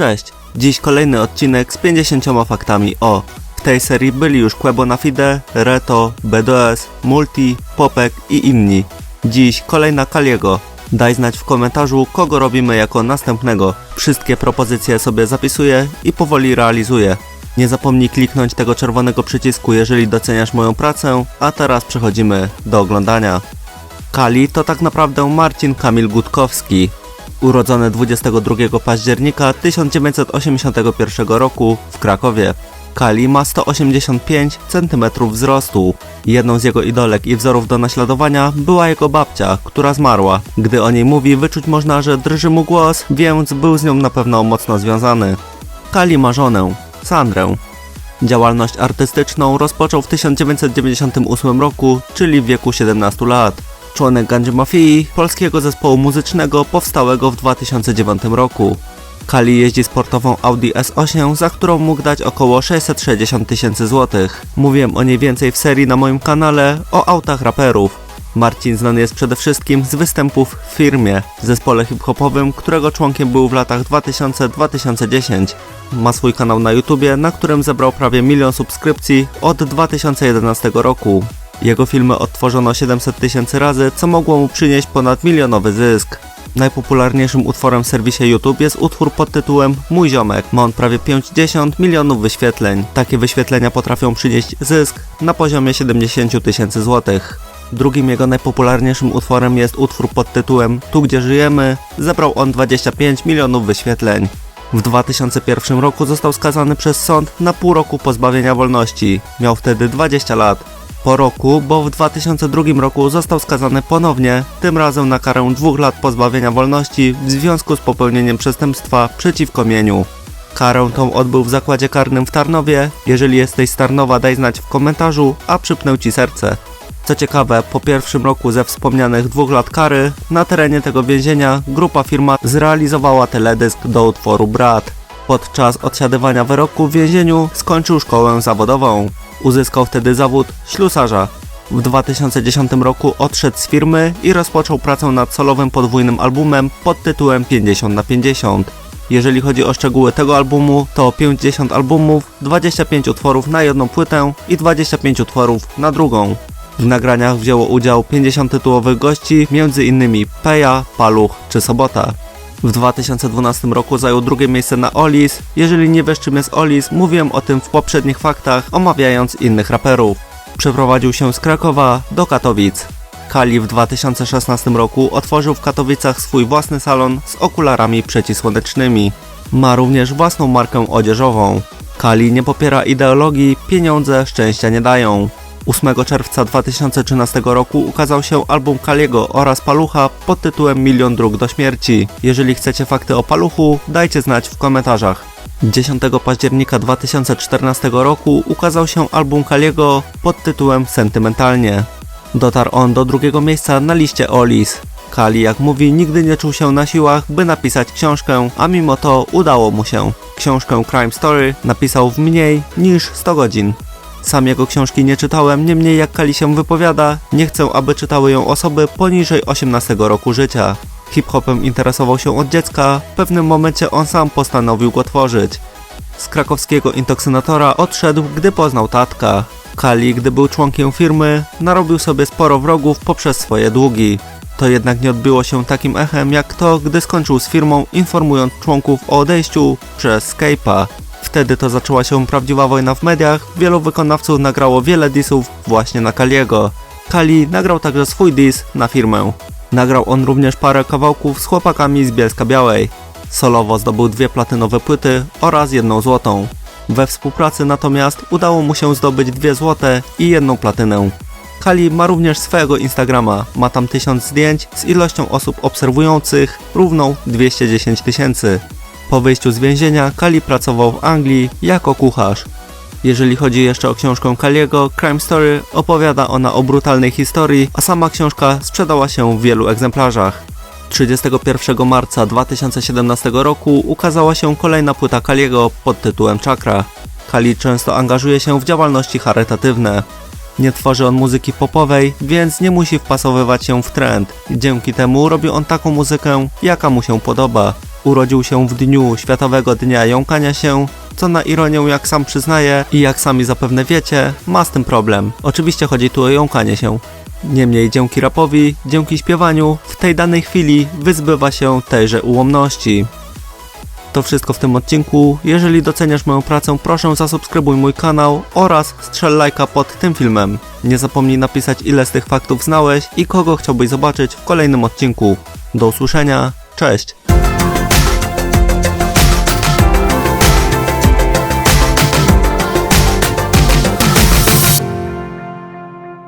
Cześć, dziś kolejny odcinek z 50 faktami o. W tej serii byli już Quebo na Fide, Reto, BDS, Multi, Popek i inni. Dziś kolejna Kaliego. Daj znać w komentarzu, kogo robimy jako następnego. Wszystkie propozycje sobie zapisuję i powoli realizuję. Nie zapomnij kliknąć tego czerwonego przycisku, jeżeli doceniasz moją pracę, a teraz przechodzimy do oglądania. Kali to tak naprawdę Marcin Kamil Gutkowski, urodzony 22 października 1981 roku w Krakowie. Kali ma 185 cm wzrostu. Jedną z jego idolek i wzorów do naśladowania była jego babcia, która zmarła. Gdy o niej mówi, wyczuć można, że drży mu głos, więc był z nią na pewno mocno związany. Kali ma żonę, Sandrę. Działalność artystyczną rozpoczął w 1998 roku, czyli w wieku 17 lat. Członek Ganji Mafii, polskiego zespołu muzycznego powstałego w 2009 roku. Kali jeździ sportową Audi S8, za którą mógł dać około 660 tysięcy złotych. Mówiłem o niej więcej w serii na moim kanale o autach raperów. Marcin znany jest przede wszystkim z występów w firmie, zespole hip-hopowym, którego członkiem był w latach 2000-2010. Ma swój kanał na YouTubie, na którym zebrał prawie milion subskrypcji od 2011 roku. Jego filmy odtworzono 700 tysięcy razy, co mogło mu przynieść ponad milionowy zysk. Najpopularniejszym utworem w serwisie YouTube jest utwór pod tytułem Mój ziomek. Ma on prawie 50 milionów wyświetleń. Takie wyświetlenia potrafią przynieść zysk na poziomie 70 tysięcy złotych. Drugim jego najpopularniejszym utworem jest utwór pod tytułem Tu gdzie żyjemy. Zebrał on 25 milionów wyświetleń. W 2001 roku został skazany przez sąd na pół roku pozbawienia wolności. Miał wtedy 20 lat. Po roku, bo w 2002 roku został skazany ponownie, tym razem na karę dwóch lat pozbawienia wolności w związku z popełnieniem przestępstwa przeciwko mieniu. Karę tą odbył w zakładzie karnym w Tarnowie. Jeżeli jesteś z Tarnowa, daj znać w komentarzu, a przypnę ci serce. Co ciekawe, po pierwszym roku ze wspomnianych dwóch lat kary, na terenie tego więzienia grupa firma zrealizowała teledysk do utworu Brat. Podczas odsiadywania wyroku w więzieniu skończył szkołę zawodową. Uzyskał wtedy zawód ślusarza. W 2010 roku odszedł z firmy i rozpoczął pracę nad solowym podwójnym albumem pod tytułem 50 na 50. Jeżeli chodzi o szczegóły tego albumu, to 50 albumów, 25 utworów na jedną płytę i 25 utworów na drugą. W nagraniach wzięło udział 50 tytułowych gości, m.in. Peja, Paluch czy Sobota. W 2012 roku zajął drugie miejsce na Olis. Jeżeli nie wiesz czym jest Olis, mówiłem o tym w poprzednich faktach, omawiając innych raperów. Przeprowadził się z Krakowa do Katowic. Kali w 2016 roku otworzył w Katowicach swój własny salon z okularami przeciwsłonecznymi. Ma również własną markę odzieżową. Kali nie popiera ideologii, pieniądze szczęścia nie dają. 8 czerwca 2013 roku ukazał się album Kaliego oraz Palucha pod tytułem Milion dróg do śmierci. Jeżeli chcecie fakty o Paluchu, dajcie znać w komentarzach. 10 października 2014 roku ukazał się album Kaliego pod tytułem Sentymentalnie. Dotarł on do drugiego miejsca na liście Olis. Kali, jak mówi, nigdy nie czuł się na siłach, by napisać książkę, a mimo to udało mu się. Książkę Crime Story napisał w mniej niż 100 godzin. Sam jego książki nie czytałem, niemniej jak Kali się wypowiada, nie chcę, aby czytały ją osoby poniżej 18 roku życia. Hip-hopem interesował się od dziecka, w pewnym momencie on sam postanowił go tworzyć. Z krakowskiego intoksynatora odszedł, gdy poznał tatka. Kali, gdy był członkiem firmy, narobił sobie sporo wrogów poprzez swoje długi. To jednak nie odbyło się takim echem jak to, gdy skończył z firmą, informując członków o odejściu przez Skype'a. Wtedy to zaczęła się prawdziwa wojna w mediach, wielu wykonawców nagrało wiele disów właśnie na Kaliego. Kali nagrał także swój dis na firmę. Nagrał on również parę kawałków z chłopakami z Bielska Białej. Solowo zdobył dwie platynowe płyty oraz jedną złotą. We współpracy natomiast udało mu się zdobyć dwie złote i jedną platynę. Kali ma również swojego Instagrama, ma tam 1000 zdjęć z ilością osób obserwujących równą 210 tysięcy. Po wyjściu z więzienia Kali pracował w Anglii jako kucharz. Jeżeli chodzi jeszcze o książkę Kaliego, Crime Story, opowiada ona o brutalnej historii, a sama książka sprzedała się w wielu egzemplarzach. 31 marca 2017 roku ukazała się kolejna płyta Kaliego pod tytułem Chakra. Kali często angażuje się w działalności charytatywne. Nie tworzy on muzyki popowej, więc nie musi wpasowywać się w trend. Dzięki temu robi on taką muzykę, jaka mu się podoba. Urodził się w dniu Światowego Dnia Jąkania się, co na ironię, jak sam przyznaje i jak sami zapewne wiecie, ma z tym problem. Oczywiście chodzi tu o jąkanie się. Niemniej dzięki rapowi, dzięki śpiewaniu, w tej danej chwili wyzbywa się tejże ułomności. To wszystko w tym odcinku. Jeżeli doceniasz moją pracę, proszę zasubskrybuj mój kanał oraz strzel lajka pod tym filmem. Nie zapomnij napisać ile z tych faktów znałeś i kogo chciałbyś zobaczyć w kolejnym odcinku. Do usłyszenia, cześć!